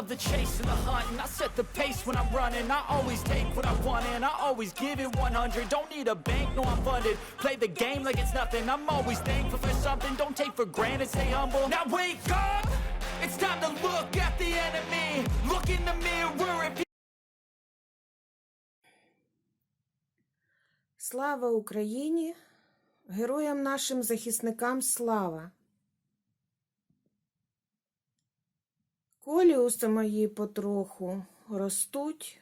love the chase and the hunt, and I set the pace when I'm running. I always take what I want, and I always give it 100. Don't need a bank, no, I'm funded. Play the game like it's nothing. I'm always thankful for something. Don't take for granted, stay humble. Now wake up! It's time to look at the enemy. Look in the mirror if you Слава Україні! Героям нашим захисникам слава! Коліуси мої потроху ростуть.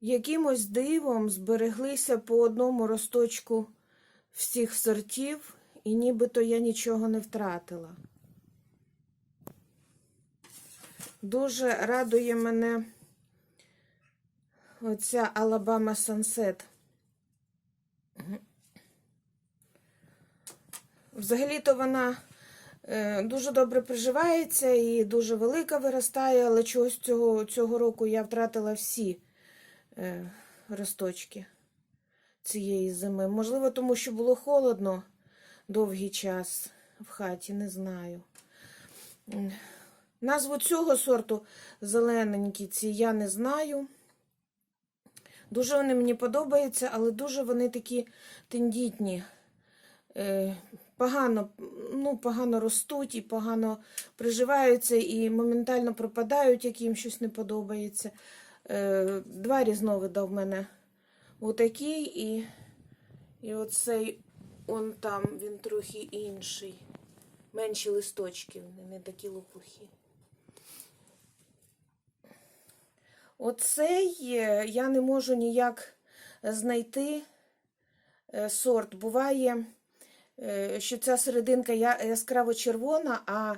Якимось дивом збереглися по одному росточку всіх сортів, і нібито я нічого не втратила. Дуже радує мене Оця Алабама Сансет. Взагалі-то вона дуже добре приживається і дуже велика виростає, але чогось цього, цього року я втратила всі е, росточки цієї зими. Можливо, тому що було холодно довгий час в хаті, не знаю. Назву цього сорту зелененькі ці я не знаю. Дуже вони мені подобаються, але дуже вони такі тендітні. Погано, ну, погано ростуть і погано приживаються, і моментально пропадають, як їм щось не подобається. Е, два різновида в мене отакий і, і оцей он там, він трохи інший. Менші листочки, не такі лопухи. Оцей е, я не можу ніяк знайти е, сорт. Буває, що ця серединка яскраво червона, а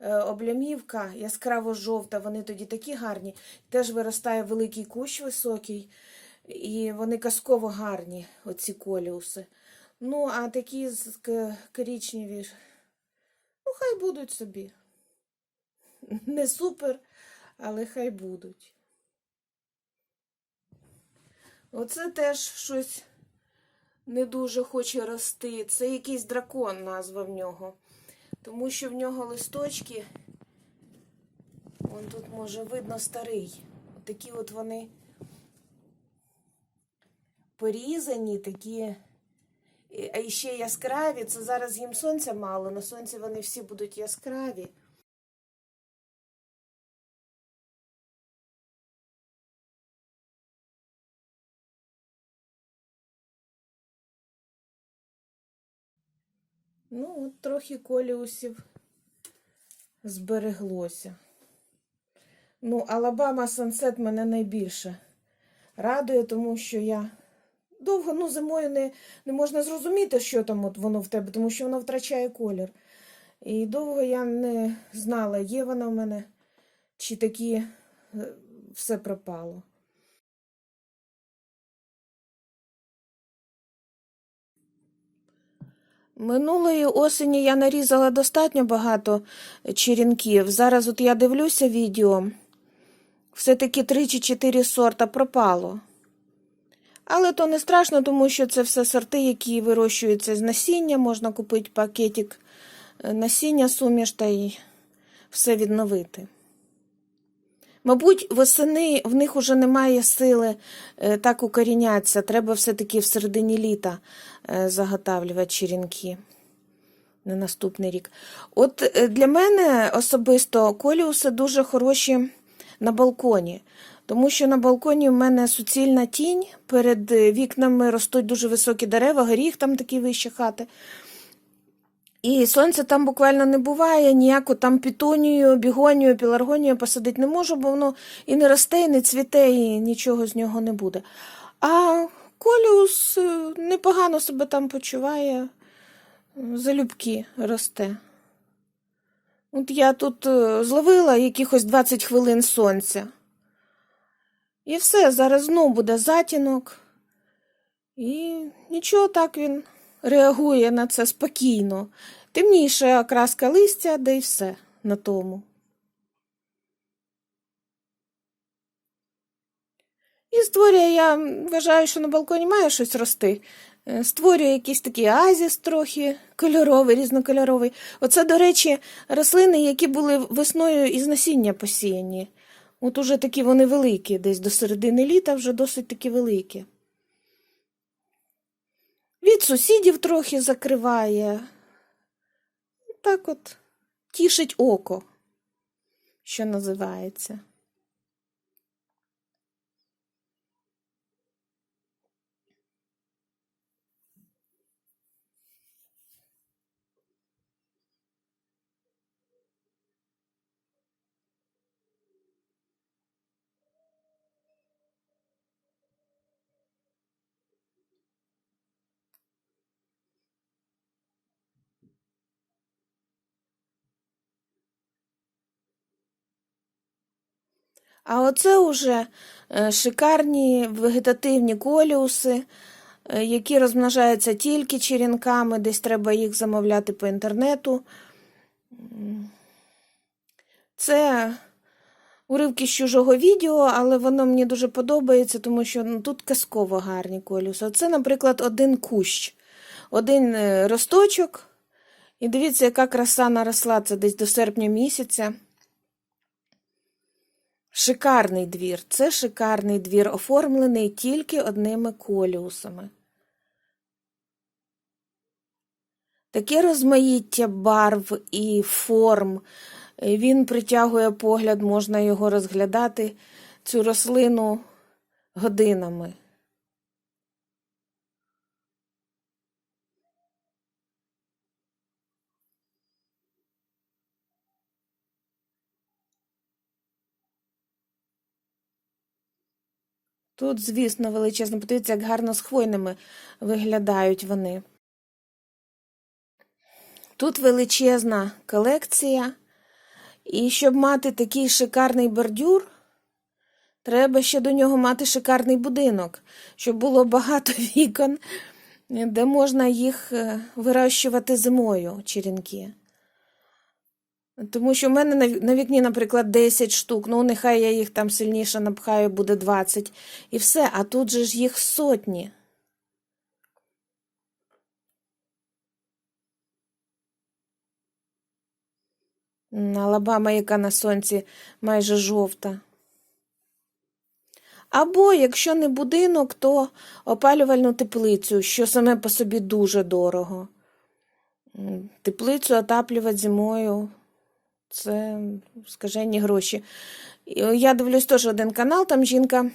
е, облямівка яскраво жовта. Вони тоді такі гарні. Теж виростає великий кущ високий, і вони казково гарні, оці коліуси. Ну, а такі з- к- ну, хай будуть собі. Не супер, але хай будуть. Оце теж щось не дуже хоче рости. Це якийсь дракон назва в нього. Тому що в нього листочки, вон тут може видно старий. Такі от вони порізані, такі, а ще яскраві. Це зараз їм сонця мало. На сонці вони всі будуть яскраві. Ну, от трохи коліусів збереглося. Ну, Алабама Сансет мене найбільше радує, тому що я довго, ну, зимою не, не можна зрозуміти, що там от воно в тебе, тому що воно втрачає колір. І довго я не знала, є вона в мене, чи такі е, все пропало. Минулої осені я нарізала достатньо багато черенків. Зараз от я дивлюся відео, все-таки три чи чотири сорта пропало. Але то не страшно, тому що це все сорти, які вирощуються з насіння. Можна купити пакетик е, насіння суміш та й все відновити. Мабуть, восени в них уже немає сили е, так укорінятися. Треба все-таки в середині літа е, заготавлювати черенки на наступний рік. От е, для мене особисто коліуси дуже хороші на балконі. Тому що на балконі в мене суцільна тінь, перед вікнами ростуть дуже високі дерева, горіх там такий вище хати. І сонця там буквально не буває, ніяку там пітунію, бігонію, піларгонію посадити не можу, бо воно і не росте, і не цвіте, і нічого з нього не буде. А коліус е, непогано себе там почуває, залюбки росте. От я тут е, зловила якихось 20 хвилин сонця. І все, зараз знов буде затінок. І нічого так він реагує на це спокійно. Темніша окраска листя, да й все на тому. І створює, я вважаю, що на балконі має щось рости. Е, Створює якийсь такий азіс трохи кольоровий, різнокольоровий. Оце, до речі, рослини, які були весною із насіння посіяні. От уже такі вони великі, десь до середини літа вже досить такі великі. Від сусідів трохи закриває. Так от тішить око, що називається. А оце уже е, шикарні вегетативні коліуси, е, які розмножаються тільки черенками, десь треба їх замовляти по інтернету. Це уривки з чужого відео, але воно мені дуже подобається, тому що ну, тут казково гарні коліуси. Оце, наприклад, один кущ, один е, росточок. І дивіться, яка краса наросла, це десь до серпня місяця. Шикарний двір. Це шикарний двір, оформлений тільки одними коліусами. Таке розмаїття барв і форм. Він притягує погляд, можна його розглядати, цю рослину годинами. Тут, звісно, величезно. Подивіться, як гарно з хвойними виглядають вони. Тут величезна колекція. І щоб мати такий шикарний бордюр, треба ще до нього мати шикарний будинок, щоб було багато вікон, де можна їх е, вирощувати зимою, черенки. Тому що в мене на вікні, наприклад, 10 штук, ну нехай я їх там сильніше напхаю, буде 20. І все, а тут же ж їх сотні. М, Алабама, яка на сонці майже жовта. Або, якщо не будинок, то опалювальну теплицю, що саме по собі дуже дорого. Теплицю отаплювати зимою це скажені гроші. Я дивлюсь теж один канал, там жінка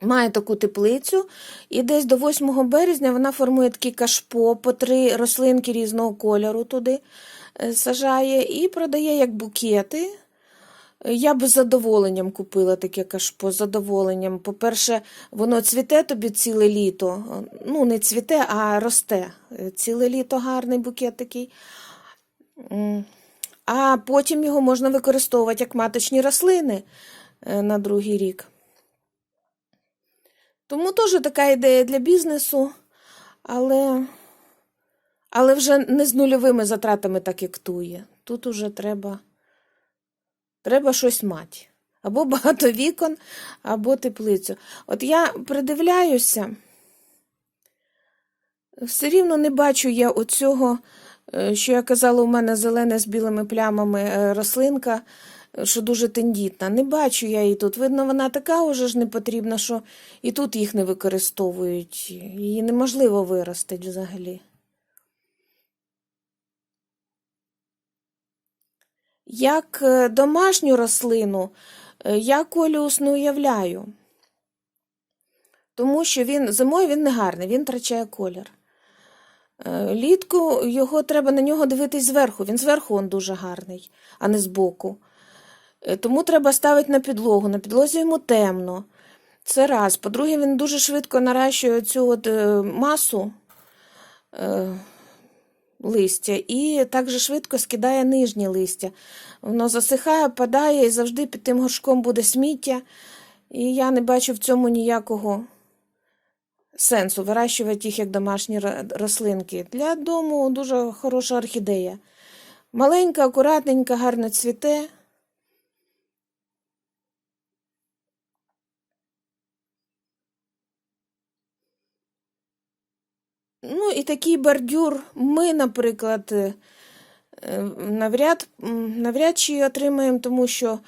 має таку теплицю, і десь до 8 березня вона формує такі кашпо по три рослинки різного кольору туди е, сажає і продає як букети. Я б з задоволенням купила таке кашпо, з задоволенням. По-перше, воно цвіте тобі ціле літо. Ну, не цвіте, а росте. Е, Ціле літо гарний букет такий. А потім його можна використовувати як маточні рослини е, на другий рік. Тому теж така ідея для бізнесу, але, але вже не з нульовими затратами, так як тує. Тут уже треба, треба щось мати. Або багато вікон, або теплицю. От я придивляюся, все рівно не бачу я оцього, що я казала, у мене зелене з білими плямами е, рослинка, е, що дуже тендітна. Не бачу я її тут. Видно, вона така уже ж не потрібна, що і тут їх не використовують. Її неможливо виростити взагалі. Як е, домашню рослину е, я коліус не уявляю, тому що він зимою він не гарний, він втрачає колір. Е, Літку його треба на нього дивитись зверху. Він зверху він дуже гарний, а не збоку. Е, Тому треба ставити на підлогу. На підлозі йому темно. Це раз. По-друге, він дуже швидко наращує цю от е, масу е, листя і так же швидко скидає нижнє листя. Воно засихає, падає і завжди під тим горшком буде сміття. І я не бачу в цьому ніякого сенсу вирощувати їх як домашні рослинки. Для дому дуже хороша орхідея. Маленька, акуратненька, гарно цвіте. Ну, і такий бордюр ми, наприклад, е, навряд, навряд чи отримаємо, тому що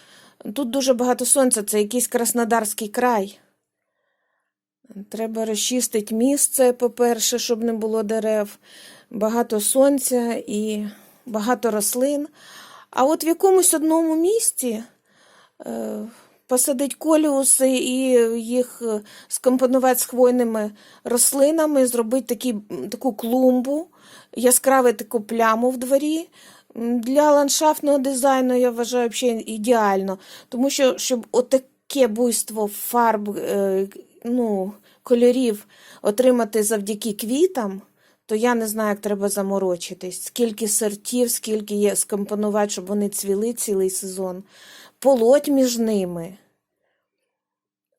тут дуже багато сонця, це якийсь Краснодарський край. Треба розчистити місце, по-перше, щоб не було дерев, багато сонця і багато рослин. А от в якомусь одному місці е, посадить коліуси і їх е, скомпонувати з хвойними рослинами, зробити такі, таку клумбу, яскраву таку пляму в дворі. Для ландшафтного дизайну я вважаю взагалі ідеально, тому що щоб отаке буйство фарб, е, ну, кольорів отримати завдяки квітам, то я не знаю, як треба заморочитись. Скільки сортів, скільки є скомпонувати, щоб вони цвіли цілий сезон. Полоть між ними.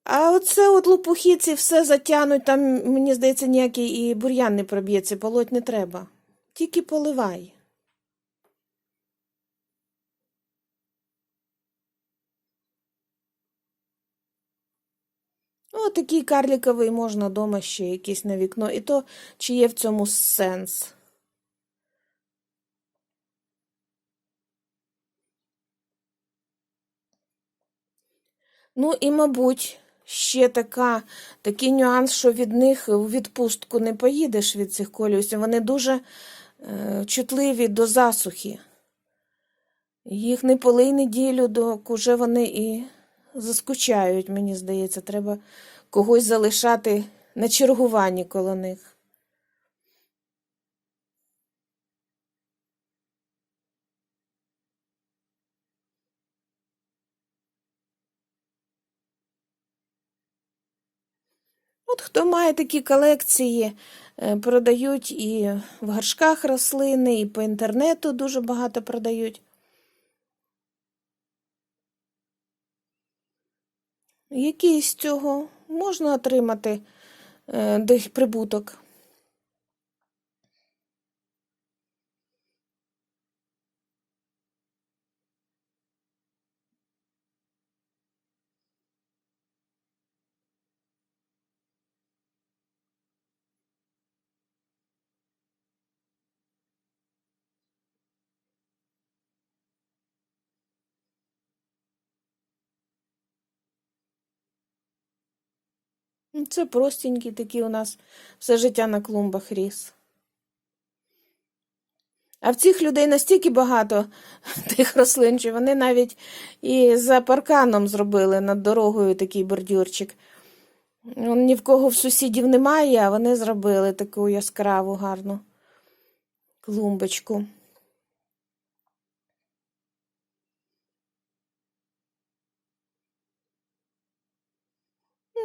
А оце от лопухи все затягнуть, там, мені здається, ніякий і бур'ян не проб'ється, полоть не треба. Тільки поливай. О, такий карліковий можна вдома ще якийсь на вікно. І то, чи є в цьому сенс. Ну і, мабуть, ще така, такий нюанс, що від них у відпустку не поїдеш від цих коліусів. Вони дуже е, чутливі до засухи. Їх не полий неділю, док уже вони і заскучають, мені здається. Треба когось залишати на чергуванні коло них. От хто має такі колекції, е, продають і в горшках рослини, і по інтернету дуже багато продають. Який з цього можна отримати е, прибуток? Це простенький такий у нас все життя на клумбах ріс. А в цих людей настільки багато тих рослин, що вони навіть і за парканом зробили над дорогою такий бордюрчик. Ні в кого в сусідів немає, а вони зробили таку яскраву гарну клумбочку.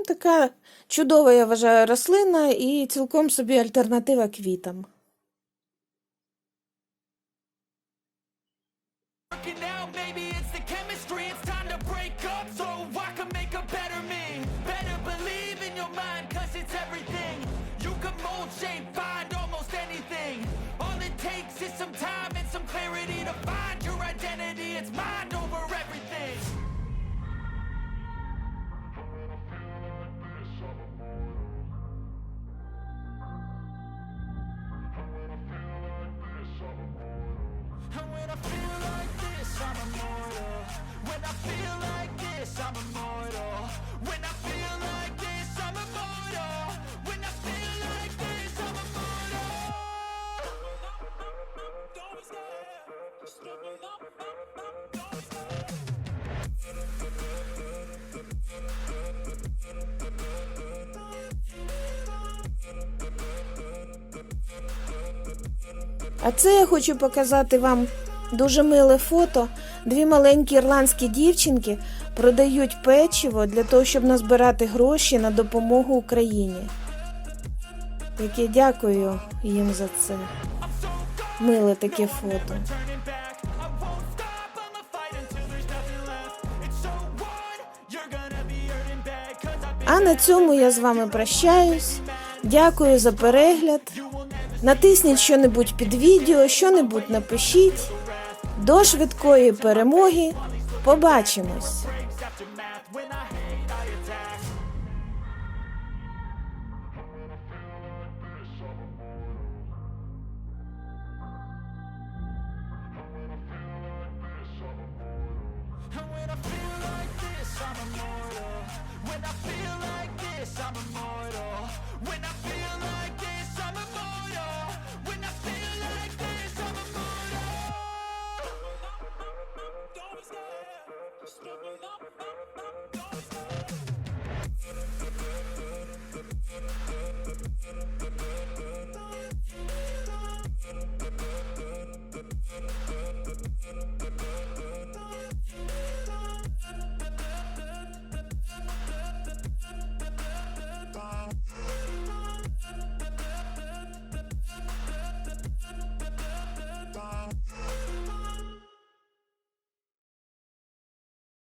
Така чудова, я вважаю, рослина і цілком собі альтернатива квітам. А це я хочу показати вам дуже миле фото. Дві маленькі ірландські дівчинки продають печиво для того, щоб назбирати гроші на допомогу Україні. Яке дякую їм за це. Миле таке фото. А на цьому я з вами прощаюсь. Дякую за перегляд. Натисніть що-небудь під відео, що-небудь напишіть. До швидкої перемоги. Побачимось! bump, bump.